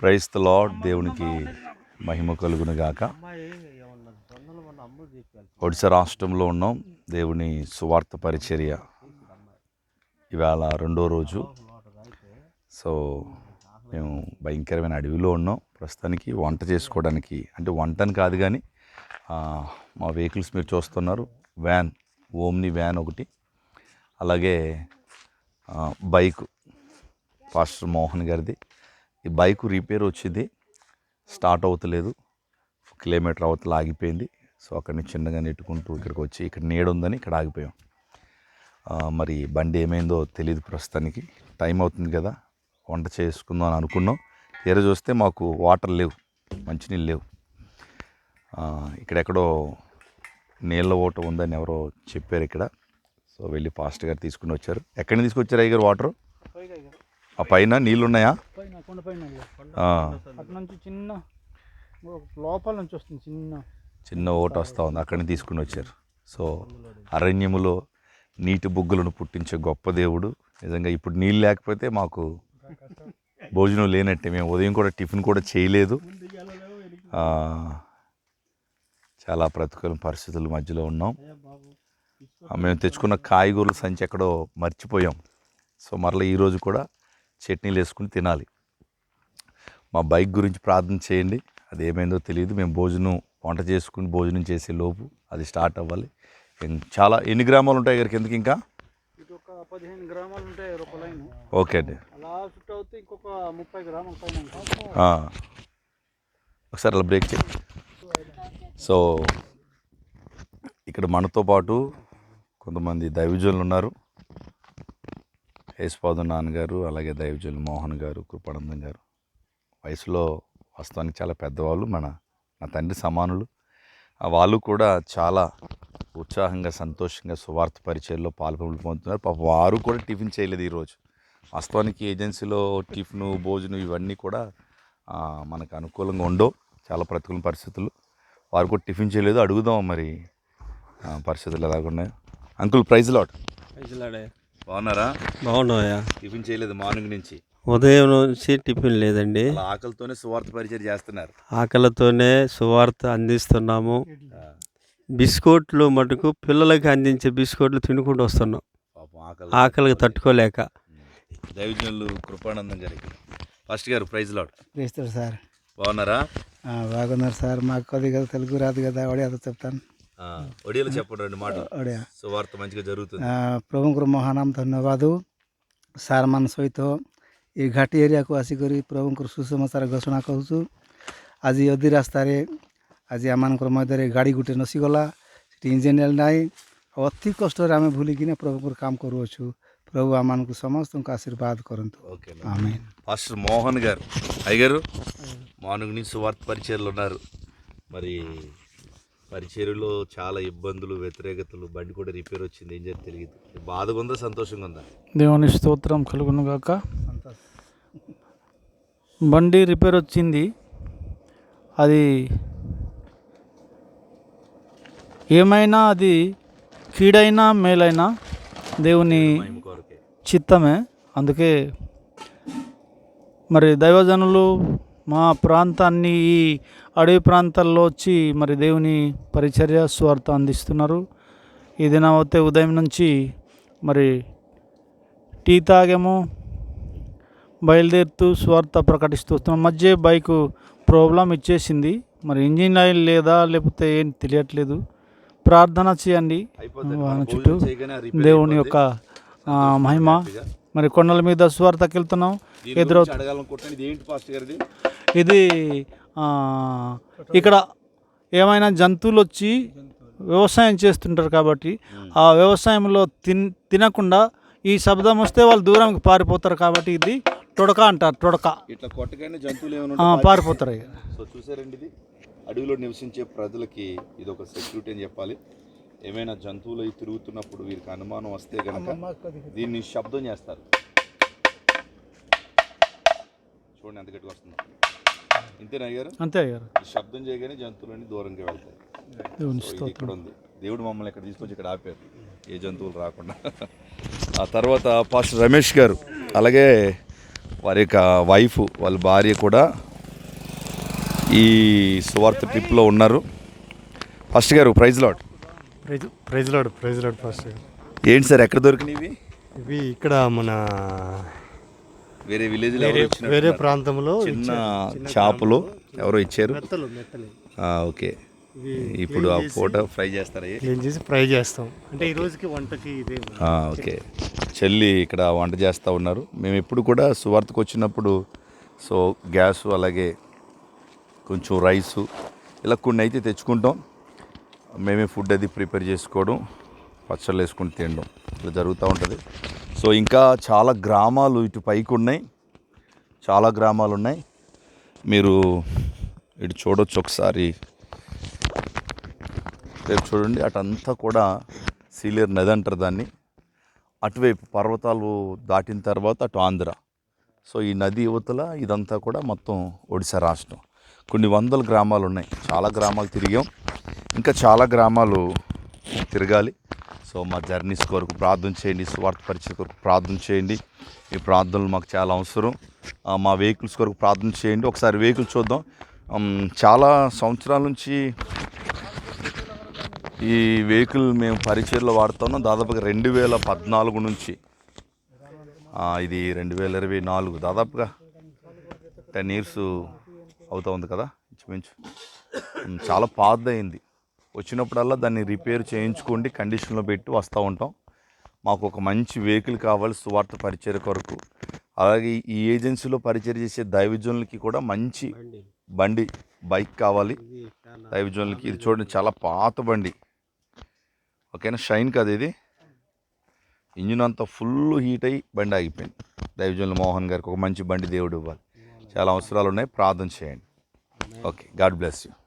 Price the lord దేవునికి మహిమ కలుగును గాక ఒడిశా రాష్ట్రంలో ఉన్నాం. దేవుని సువార్త పరిచర్య ఇవాళ రెండో రోజు. సో మేము భయంకరమైన అడవిలో ఉన్నాం. ప్రస్తుతానికి వంట చేసుకోవడానికి అంటే వంటని కాదు కానీ మా వెహికల్స్ మీరు చూస్తున్నారు. వ్యాన్ ఓమ్ని వ్యాన్ ఒకటి. అలాగే బైక్ పాస్టర్ మోహన్ గారిది. ఈ బైక్ రిపేర్ వచ్చింది. స్టార్ట్ అవుతలేదు. కిలోమీటర్ అవతల ఆగిపోయింది. సో అక్కడి నుంచి చిన్నగా నెట్టుకుంటూ ఇక్కడికి వచ్చి ఇక్కడ నీడ ఉందని ఇక్కడ ఆగిపోయాం. మరి బండి ఏమైందో తెలియదు ప్రస్తుతానికి. టైం అవుతుంది కదా. వంట చేసుకుందాం అని అనుకున్నాం. తీర చూస్తే మాకు వాటర్ లేవు. మంచినీళ్ళు లేవు. ఇక్కడెక్కడో నీళ్ళ ఓట ఉందని ఎవరో చెప్పారు ఇక్కడ. సో వెళ్ళి ఫాస్ట్గా గారు తీసుకుని వచ్చారు. ఎక్కడి నుంచి తీసుకొచ్చారు అయ్యగారు వాటర్? ఆ పైన నీళ్ళు ఉన్నాయా పైన కొండపైన ఆ, అటు నుంచి చిన్న లోపల నుంచి వస్తుంది చిన్న. చిన్న ఓట వస్తూ ఉంది అక్కడి నుంచి తీసుకుని వచ్చారు. సో అరణ్యములో నీటి బుగ్గలను పుట్టించే గొప్ప దేవుడు. నిజంగా ఇప్పుడు నీళ్ళు లేకపోతే మాకు భోజనం లేనట్టే. మేము ఉదయం కూడా టిఫిన్ కూడా చేయలేదు. చాలా ప్రతికూల పరిస్థితుల మధ్యలో ఉన్నాం. మేము తెచ్చుకున్న కాయగూరల సంచి ఎక్కడో మర్చిపోయాం. సో మరలా ఈరోజు కూడా చట్నీలు వేసుకుని తినాలి. మా బైక్ గురించి ప్రార్థన చేయండి. అది ఏమైందో తెలియదు. మేము భోజనం వంట చేసుకుని భోజనం చేసే లోపు అది స్టార్ట్ అవ్వాలి. చాలా ఎన్ని గ్రామాలు ఉంటాయి గారికి ఎందుకు ఇంకా? పదిహేను గ్రామాలు ఉంటాయి ఒక లైన్. ఓకే అండి. అలా చుట్టూ అవుతే ఇంకొక ముప్పై గ్రామాల పైన ఉంటుంది. ఆ. ఒకసారి అలా బ్రేక్ చేయి. సో ఇక్కడ మనతో పాటు కొంతమంది దైవజనులు ఉన్నారు. యేసుపాదు నాన్నగారు అలాగే దైవజులు మోహన్ గారు కృపానందం గారు. వయసులో వాస్తవానికి చాలా పెద్దవాళ్ళు మన నా తండ్రి సమానులు. వాళ్ళు కూడా చాలా ఉత్సాహంగా సంతోషంగా సువార్త పరిచయంలో పాల్పొందుతున్నారు పాప వారు కూడా టిఫిన్ చేయలేదు ఈరోజు. వాస్తవానికి ఏజెన్సీలో టిఫిన్ భోజనం ఇవన్నీ కూడా మనకు అనుకూలంగా ఉండవు. చాలా ప్రతికూల పరిస్థితులు. వారు కూడా టిఫిన్ చేయలేదు. అడుగుదాం మరి పరిస్థితులు ఎలాగున్నాయో. అంకుల్ ప్రైజ్ లాట్ లాడే బాగున్నారా? బాగున్నాయా టిఫిన్ చేయలేదు మార్నింగ్ నుంచి. ఉదయం నుంచి టిఫిన్ లేదండి. అలా ఆకలితోనే సువార్త పరిచయం చేస్తున్నారు. ఆకలితోనే సువార్త అందిస్తున్నాము. బిస్కెట్లు మటుకు పిల్లలకి అందించే బిస్కెట్లు తినుకుంటూ వస్తున్నాం. ఆకలికి తట్టుకోలేక. దైవజనులు కృపానందం గారికి. ఫస్ట్ గారు ప్రైజ్ లాట్ వేస్తారు సార్. బాగున్నారా? ఆ, బాగున్నారు సార్. మాకు కొద్దిగా తెలుగు రాదు కదా ఒడియాతో చెప్తాను. ఆ, ఒడియాలో చెప్పండి రెండు మాటలు ఒడియా సువార్త మంచిగా జరుగుతుంది ପ୍ରଭୁଙ୍କର ମହାନାମ ଧନ୍ୟବାଦ ସାର୍ମାନ ସହିତ ଏ ଘାଟି ଏରିଆକୁ ଆସିକରି ପ୍ରଭୁଙ୍କର ସୁସମାଚାର ଘୋଷଣା କରୁଛୁ ଆଜି ଅଧି ରାସ୍ତାରେ ଆଜି ଆମମାନଙ୍କର ମଧ୍ୟରେ ଗାଡ଼ି ଗୋଟେ ନସିଗଲା ସେଠି ଇଞ୍ଜିନିୟର ନାହିଁ ଆଉ ଅତି କଷ୍ଟରେ ଆମେ ଭୁଲିକିନା ପ୍ରଭୁଙ୍କର କାମ କରୁଅଛୁ ପ୍ରଭୁ ଆମମାନଙ୍କୁ ସମସ୍ତଙ୍କୁ ଆଶୀର୍ବାଦ କରନ୍ତୁ ఓకే ఆమె ఫస్ట్ మోహన్ గారు అయ్యగారు మార్నింగ్ నుంచి సువార్త పరిచయలు ఉన్నారు మరి పరిచర్యలో చాలా ఇబ్బందులు వ్యతిరేకతలు బండి కూడా రిపేర్ వచ్చింది. ఏం చేస్తే తెలియదు. బాధగా ఉందా సంతోషంగా ఉందా? దేవుని స్తోత్రం కలుగును గాక. బండి రిపేర్ వచ్చింది. అది ఏమైనా అది కీడైనా మేలైనా దేవుని చిత్తమే. అందుకే మరి దైవజనులు మా ప్రాంతాన్ని ఈ అడవి ప్రాంతాల్లో వచ్చి మరి దేవుని పరిచర్య స్వార్థ అందిస్తున్నారు. ఈ దినం అయితే ఉదయం నుంచి మరి టీ తాగాము బయలుదేరుతూ స్వార్థ ప్రకటిస్తూ వస్తున్నాం. మధ్య బైకు ప్రాబ్లం ఇచ్చేసింది. మరి ఇంజిన్ ఆయిల్ లేదా లేకపోతే ఏం తెలియట్లేదు. ప్రార్థన చేయండి. చుట్టూ దేవుని. యొక్క మహిమ. మరి కొండల మీద స్వార్థకి వెళ్తున్నాం దీని ఎదురవు గురించి అడగాలనుకుంటున్నాను. ఇది ఇక్కడ ఏమైనా జంతువులు వచ్చి వ్యవసాయం చేస్తుంటారు కాబట్టి ఆ వ్యవసాయంలో తిన్ తినకుండా ఈ శబ్దం వస్తే వాళ్ళు దూరంకి పారిపోతారు కాబట్టి ఇది తొడక అంటారు తొడక. ఇట్లా కొట్టగానే జంతువులు ఆ, ఏమైనా పారిపోతారు. సో చూసారండి ఇది? అడవిలో నివసించే ప్రజలకి ఇది ఒక సెక్యూరిటీ అని చెప్పాలి. ఏమైనా జంతువులు అవి తిరుగుతున్నప్పుడు వీరికి అనుమానం వస్తే కనుక దీన్ని శబ్దం చేస్తారు. చూడండి ఎంత గట్టిగా వస్తుంది. ఇంతేనా గారు అంతే అయ్యారు ఈ శబ్దం చేయగానే జంతువులన్నీ దూరంగా వెళ్తాయి. ఇక్కడ ఉంది దేవుడు మమ్మల్ని ఇక్కడ తీసుకొచ్చి ఇక్కడ ఆపారు. ఏ జంతువులు రాకుండా. ఆ తర్వాత పాస్టర్ రమేష్ గారు అలాగే వారి యొక్క వైఫ్ వాళ్ళ భార్య కూడా ఈ సువార్త ట్రిప్లో ఉన్నారు. ఫస్ట్ గారు ప్రైజ్ లాట్ ప్రైజ్ ప్రైజ్ లాడ్ ప్రైజ్ లాడ్ ఫస్ట్. ఏంటి సార్ ఎక్కడ దొరికినాయి ఇవి ఇక్కడ మన వేరే విలేజ్ వేరే ప్రాంతంలో చిన్న. చేపలు ఎవరో ఇచ్చారు. ఓకే. ఇప్పుడు ఆ ఫోటో ఫ్రై చేస్తారా? క్లీన్ చేసి ఫ్రై చేస్తాం. అంటే ఈ రోజుకి వంటకి ఇదే ఓకే. చెల్లి ఇక్కడ వంట చేస్తూ ఉన్నారు. మేము ఎప్పుడు కూడా సువార్తకు వచ్చినప్పుడు సో గ్యాస్ అలాగే కొంచెం రైసు ఇలా కొన్ని అయితే తెచ్చుకుంటాం. మేమే ఫుడ్ అది ప్రిపేర్ చేసుకోవడం పచ్చళ్ళు వేసుకుని తినడం ఇలా జరుగుతూ ఉంటుంది. సో ఇంకా చాలా గ్రామాలు ఇటు పైకి ఉన్నాయి చాలా గ్రామాలు ఉన్నాయి మీరు ఇటు చూడొచ్చు ఒకసారి. రేపు చూడండి అటంతా కూడా సీలియర్ నది అంటారు దాన్ని. అటువైపు పర్వతాలు దాటిన తర్వాత అటు ఆంధ్ర. సో ఈ నది యువతల ఇదంతా కూడా మొత్తం ఒడిశా రాష్ట్రం. కొన్ని వందల గ్రామాలు ఉన్నాయి చాలా గ్రామాలు తిరిగాం. ఇంకా చాలా గ్రామాలు తిరగాలి. సో మా జర్నీస్ కొరకు ప్రార్థన చేయండి స్వార్థ పరిచయ కొరకు ప్రార్థన చేయండి. ఈ ప్రార్థనలు మాకు చాలా అవసరం. మా వెహికల్స్ కొరకు ప్రార్థన చేయండి. ఒకసారి వెహికల్ చూద్దాం. చాలా సంవత్సరాల నుంచి ఈ వెహికల్ మేము పరిచయలో వాడుతున్నాం. దాదాపుగా రెండు వేల పద్నాలుగు నుంచి. ఇది రెండు వేల ఇరవై నాలుగు. దాదాపుగా టెన్ ఇయర్స్ అవుతూ ఉంది కదా. ఇంచుమించు. చాలా పాతదైంది. వచ్చినప్పుడల్లా దాన్ని రిపేర్ చేయించుకోండి కండిషన్లో పెట్టి వస్తూ ఉంటాం. మాకు ఒక మంచి వెహికల్ కావాలి సువార్త పరిచయ కొరకు. అలాగే ఈ ఏజెన్సీలో పరిచయం చేసే దైవజనులకి కూడా మంచి బండి. బైక్ కావాలి. దైవజనులకి ఇది చూడండి చాలా పాత బండి. ఓకేనా? షైన్ కదా ఇది. ఇంజిన్ అంతా ఫుల్ హీట్ అయ్యి బండి ఆగిపోయింది. దైవజనుల మోహన్ గారికి ఒక మంచి బండి దేవుడు ఇవ్వాలి. చాలా అవసరాలు ఉన్నాయి. ప్రార్థన చేయండి. ఓకే. God bless you.